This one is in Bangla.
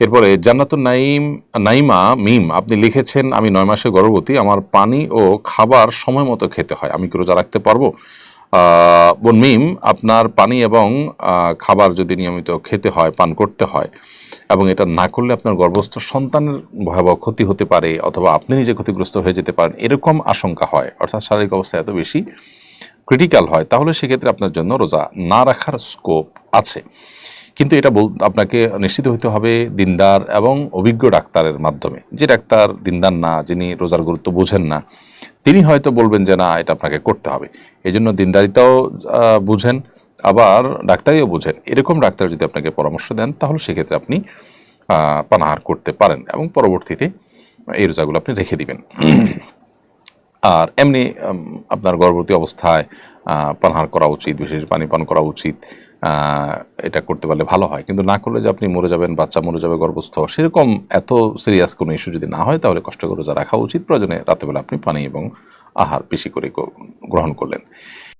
এরপরে, জান্নাতুন নাইম নাইমা মিম, আপনি লিখেছেন, আমি নয় মাসে গর্ভবতী, আমার পানি ও খাবার সময় মতো খেতে হয়, আমি কি রোজা রাখতে পারব? বোন মিম, আপনার পানি এবং খাবার যদি নিয়মিত খেতে হয়, পান করতে হয়, এবং এটা না করলে আপনার গর্ভস্থ সন্তানের ভয়াবহ ক্ষতি হতে পারে, অথবা আপনি নিজে ক্ষতিগ্রস্ত হয়ে যেতে পারেন, এরকম আশঙ্কা হয়, অর্থাৎ শারীরিক অবস্থা এত বেশি ক্রিটিক্যাল হয়, তাহলে সেক্ষেত্রে আপনার জন্য রোজা না রাখার স্কোপ আছে। কিন্তু এটা বল, আপনাকে নিশ্চিত হতে হবে দিনদার এবং অভিজ্ঞ ডাক্তারের মাধ্যমে। যে ডাক্তার দিনদার না, যিনি রোজার গুরুত্ব বোঝেন না, তিনি হয়তো বলবেন যে না, এটা আপনাকে করতে হবে। এই জন্য দিনদারিতাও বুঝেন, আবার ডাক্তারিও বুঝেন। এরকম ডাক্তার যদি আপনাকে পরামর্শ দেন, তাহলে সেক্ষেত্রে আপনি পানাহার করতে পারেন এবং পরবর্তীতে এই রোজাগুলো আপনি রেখে দিবেন। আর এমনি আপনার গর্ভবতী অবস্থায় পানাহার করা উচিত, বিশেষ পানি পান করা উচিত এটা করতে পারলে ভালো হয়। কিন্তু না করলে যে আপনি মরে যাবেন, বাচ্চা মরে যাবে, গর্ভস্থ, সেরকম এত সিরিয়াস কোনো ইস্যু যদি না হয়, তাহলে কষ্ট করে যা রাখা উচিত। প্রয়োজনে রাতেবেলা আপনি পানি এবং আহার বেশি করে গ্রহণ করলেন।